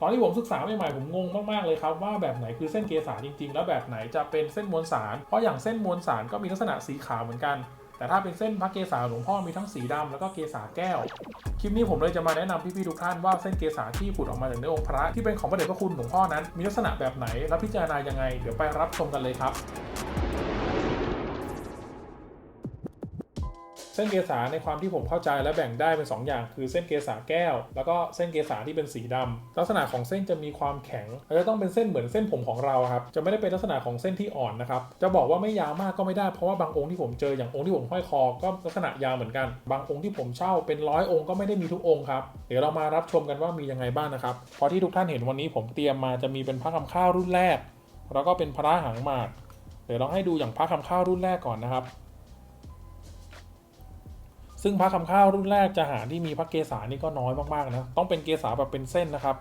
ตอนที่ผมศึกษาใหม่ๆผมงงมากๆเลยครับว่าแบบไหนคือเส้นเกษาจริง ๆ แล้วแบบไหนจะเป็นเส้นมวลสาร เพราะอย่างเส้นมวลสารก็มีลักษณะสีขาวเหมือนกัน แต่ถ้าเป็นเส้นพระเกสาหลวงพ่อมีทั้งสีดำแล้วก็เกษาแก้ว คลิปนี้ผมเลยจะมาแนะนำพี่ๆทุกท่านว่าเส้นเกษาที่ผุดออกมาจากเนื้อองค์พระที่เป็นของพระเดชพระคุณหลวงพ่อนั้น มีลักษณะแบบไหนและพิจารณายังไง เดี๋ยวไปรับชมกันเลยครับ ส้นเกษาในความที่ผมเข้าใจและแบ่งได้เป็น 2 อย่าง คือเส้นเกษาแก้ว แล้วก็เส้นเกษาที่เป็นสีดำลักษณะของเส้นจะมีความแข็งและจะต้องเป็นเส้นเหมือนเส้นผมของเราครับจะไม่ได้เป็นลักษณะของเส้นที่อ่อนนะครับจะบอกว่าไม่ยาวมากก็ไม่ได้เพราะว่าบางองค์ที่ผมเจออย่างองค์ที่ผมห้อยคอก็ลักษณะยาวเหมือนกัน บางองค์ที่ผมเช่าเป็นร้อยองค์ก็ไม่ได้มีทุกองค์ครับเดี๋ยวเรามารับชมกันว่ามียังไงบ้างนะครับเพราะที่ทุกท่านเห็นวันนี้ผมเตรียมมาจะมีเป็นพระคำข้าวรุ่นแรก แล้วก็เป็นพระหางหมากเดี๋ยวเราให้ดูอย่างพระคำข้าวรุ่นแรกก่อนนะครับ ซึ่งพระคำข้าวรุ่นแรกจะหาที่มีพระเกศานี่ก็น้อยมากๆนะ ต้องเป็นเกศาแบบเป็นเส้นนะครับ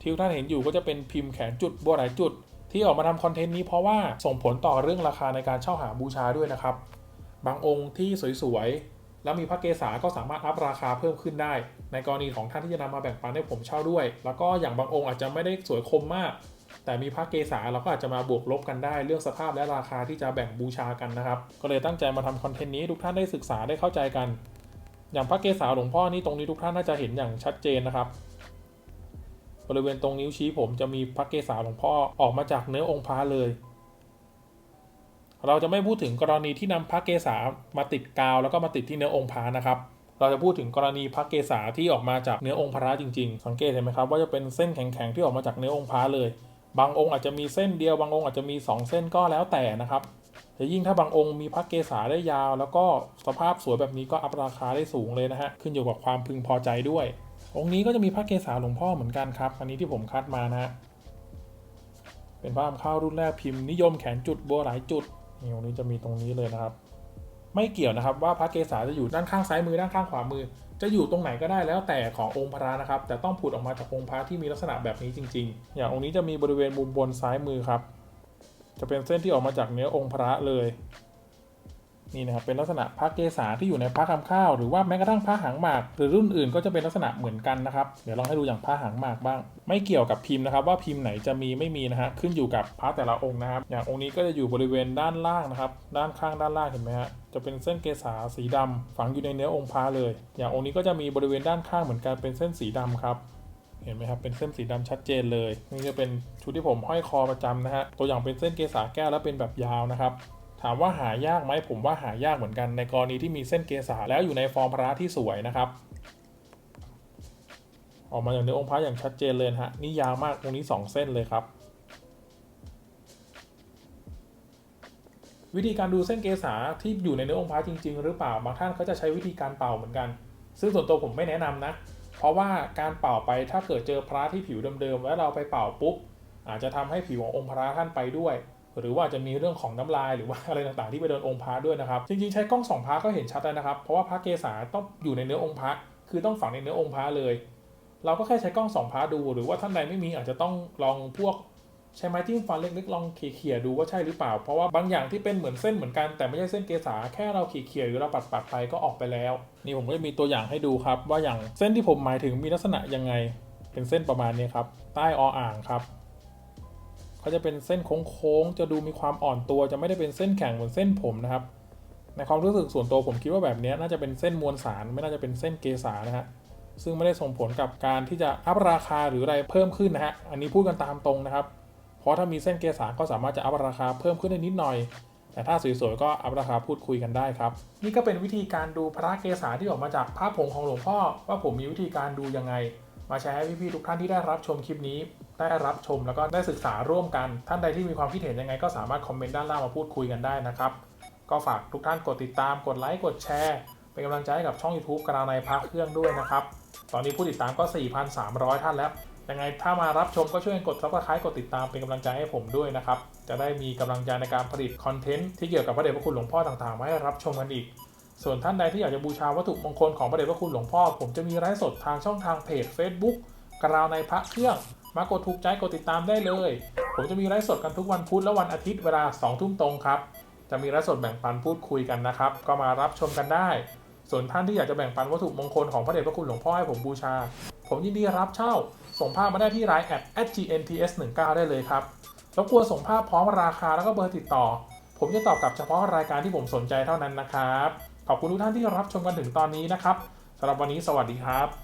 ที่ท่านเห็นอยู่ก็จะเป็นพิมพ์แขนจุดบัวหลายจุด ที่ออกมาทำคอนเทนต์นี้เพราะว่าส่งผลต่อเรื่องราคาในการเช่าหาบูชาด้วยนะครับ บางองค์ที่สวยๆ แล้วมีพระเกศาก็สามารถอัพราคาเพิ่มขึ้นได้ ในกรณีของท่านที่จะนำมาแบ่งปันให้ผมเช่าด้วย แล้วก็อย่างบางองค์อาจจะไม่ได้สวยคมมาก แต่มีพระเกศาเราก็อาจจะมาบวกลบกันได้เรื่องสภาพและราคาที่จะแบ่งบูชากันนะครับ ก็เลยตั้งใจมาทำคอนเทนต์นี้ทุกท่านได้ศึกษาได้เข้าใจกัน อย่างพระเกศาหลวงพ่อนี่ตรงนี้ทุกท่านน่าจะเห็นอย่างชัดเจนนะครับ บริเวณตรงนิ้วชี้ผมจะมีพระเกศาหลวงพ่อออกมาจากเนื้อองค์พระเลย เราจะไม่พูดถึงกรณีที่นำพระเกศามาติดกาวแล้วก็มาติดที่เนื้อองค์พระนะครับเราจะพูดถึงกรณีพระเกศาที่ออกมาจากเนื้อองค์พระจริงๆ สังเกตเห็นไหมครับว่าจะเป็นเส้นแข็งๆที่ออกมาจากเนื้อองค์พระเลย บางองค์อาจจะมีเส้นเดียว บางองค์อาจจะมีสองเส้นก็แล้วแต่นะครับแต่ยิ่งถ้าบางองค์มีพระเกศาได้ยาว แล้วก็สภาพสวยแบบนี้ก็อัพราคาได้สูงเลยนะฮะขึ้นอยู่กับความพึงพอใจด้วย องค์นี้ก็จะมีพระเกศาหลวงพ่อเหมือนกันครับ อันนี้ที่ผมคัดมานะฮะเป็นพระอำข้าวรุ่นแรกพิมพ์นิยมแขนจุดบัวหลายจุดนี่องค์นี้จะมีตรงนี้เลยนะครับ ไม่เกี่ยวนะครับว่าพระเกศาจะอยู่ด้านข้างซ้ายมือด้านข้างขวามือ จะอยู่ตรงไหนก็ได้แล้วแต่ขององค์พระนะครับ แต่ต้องผุดออกมาจากองค์พระที่มีลักษณะแบบนี้จริง ๆ อย่างองค์นี้จะมีบริเวณมุมบนซ้ายมือครับ จะเป็นเส้นที่ออกมาจากเนื้อองค์พระเลย นี่นะครับเป็นลักษณะพระเกศาที่อยู่ในพระคำข้าว หรือว่าแม้กระทั่งพระหางหมาก หรือรุ่นอื่นก็จะเป็นลักษณะเหมือนกันนะครับเดี๋ยวลองให้ดูอย่างพระหางหมากบ้าง ไม่เกี่ยวกับพิมพ์นะครับ ว่าพิมพ์ไหนจะมีไม่มีนะฮะขึ้นอยู่กับพระแต่ละองค์นะครับ อย่างองค์นี้ก็จะอยู่บริเวณด้านล่างนะครับ ด้านข้างด้านล่างเห็นไหมฮะจะเป็นเส้นเกษาสีดำฝังอยู่ในเนื้อองค์พระเลย อย่างองค์นี้ก็จะมีบริเวณด้านข้างเหมือนกันเป็นเส้นสีดำครับเห็นไหมครับ เป็นเส้นสีดำชัดเจนเลย นี่จะเป็นชุดที่ผมห้อยคอประจำนะฮะ ตัวอย่างเป็นเส้นเกษาแก้วแล้วเป็นแบบยาวนะครับ ถามว่าหายากไหมผมว่าหายากเหมือนกันในกรณีที่มีเส้นเกษาแล้วอยู่ในฟอร์มพระที่สวยนะครับ ออกมาจากเนื้อองค์พระอย่างชัดเจนเลยฮะนี่ยาวมากตรงนี้ 2 เส้นเลยครับวิธีการดูเส้นเกษาที่อยู่ในเนื้อองค์พระจริง ๆ หรือเปล่าบางท่านเขาจะใช้วิธีการเป่าเหมือนกัน ซึ่งส่วนตัวผมไม่แนะนำนะ เพราะว่าการเป่าไปถ้าเกิดเจอพระที่ผิวเดิมๆแล้วเราไปเป่าปุ๊บอาจจะทำให้ผิวขององค์พระท่านไปด้วย หรือว่าจะมีเรื่องของน้ำลายหรือว่าอะไรต่างๆที่ไปโดนองค์พระด้วยนะครับ จริงๆใช้กล้องส่องพระก็เห็นชัดแล้วนะครับ เพราะว่าพระเกศาต้องอยู่ในเนื้อองค์พระคือต้องฝังในเนื้อองค์พระเลย เราก็แค่ใช้กล้องส่องพระดู หรือว่าท่านใดไม่มีอาจจะต้องลองพวกใช้ไม้จิ้มฟันเล็กๆลองเขี่ยๆดูว่าใช่หรือเปล่า เพราะว่าบางอย่างที่เป็นเหมือนเส้นเหมือนกันแต่ไม่ใช่เส้นเกษาแค่เราเขี่ยๆหรือเราปัดๆไปก็ออกไปแล้ว นี่ผมก็จะมีตัวอย่างให้ดูครับ ว่าอย่างเส้นที่ผมหมายถึงมีลักษณะยังไง เป็นเส้นประมาณนี้ครับ ใต้ออ่างครับ เขาจะเป็นเส้นโค้งๆจะดูมีความอ่อนตัว จะไม่ได้เป็นเส้นแข็งเหมือนเส้นผมนะครับ ในความรู้สึกส่วนตัวผมคิดว่าแบบนี้น่าจะเป็นเส้นมวลสาร ไม่น่าจะเป็นเส้นเกษานะฮะซึ่งไม่ได้ส่งผลกับการที่จะอัพราคาหรืออะไรเพิ่มขึ้นนะฮะอันนี้พูดกันตามตรงนะครับ เพราะถ้ามีเส้นเกษาก็สามารถจะอัพราคาเพิ่มขึ้นได้นิดหน่อยแต่ถ้าสวยๆก็อัพราคาพูดคุยกันได้ครับ นี่ก็เป็นวิธีการดูพระเกษาที่ออกมาจากพระผงของหลวงพ่อ ว่าผมมีวิธีการดูยังไง มาแชร์ให้พี่ๆทุกท่านที่ได้รับชมคลิปนี้ ได้รับชมแล้วก็ได้ศึกษาร่วมกันท่านใดที่มีความคิดเห็นยังไง ก็สามารถคอมเมนต์ด้านล่างมาพูดคุยกันได้นะครับ ก็ฝากทุกท่านกดติดตามกดไลค์กดแชร์ เป็นกำลังใจให้กับช่อง YouTube กระานในพักเครื่องด้วยนะครับ ตอนนี้ผู้ติดตามก็ 4,300 ท่านแล้วยังไงถ้ามารับชมก็ช่วยกด subscribe กดติดตามเป็นกำลังใจให้ผมด้วยนะครับ จะได้มีกำลังใจในการผลิตคอนเทนต์ที่เกี่ยวกับพระเดชพระคุณหลวงพ่อต่างๆมาให้รับชมกันอีก ส่วนท่านใดที่อยากจะบูชาวัตถุมงคลของพระเดชพระคุณหลวงพ่อ ผมจะมีไลฟ์สดทางช่องทางเพจ Facebook กระราวในพระเครื่อง มากดถูกใจกดติดตามได้เลย ผมจะมีไลฟ์สดกันทุกวันพุธและวันอาทิตย์เวลา2ทุ่มตรงครับ จะมีไลฟ์สดแบ่งปันพูดคุยกันนะครับ ก็มารับชมกันได้ ส่วนท่านที่อยากจะแบ่งปันวัตถุมงคลของพระเดชพระคุณหลวงพ่อให้ผมบูชา ผมยินดีรับเช่า ส่งภาพมาได้ที่ไลน์แอด @gnts19 ได้เลยครับรบกวนส่งภาพพร้อมราคาแล้วก็เบอร์ติดต่อ ผมจะตอบกลับเฉพาะรายการที่ผมสนใจเท่านั้นนะครับ ขอบคุณทุกท่านที่รับชมกันถึงตอนนี้นะครับสำหรับวันนี้สวัสดีครับ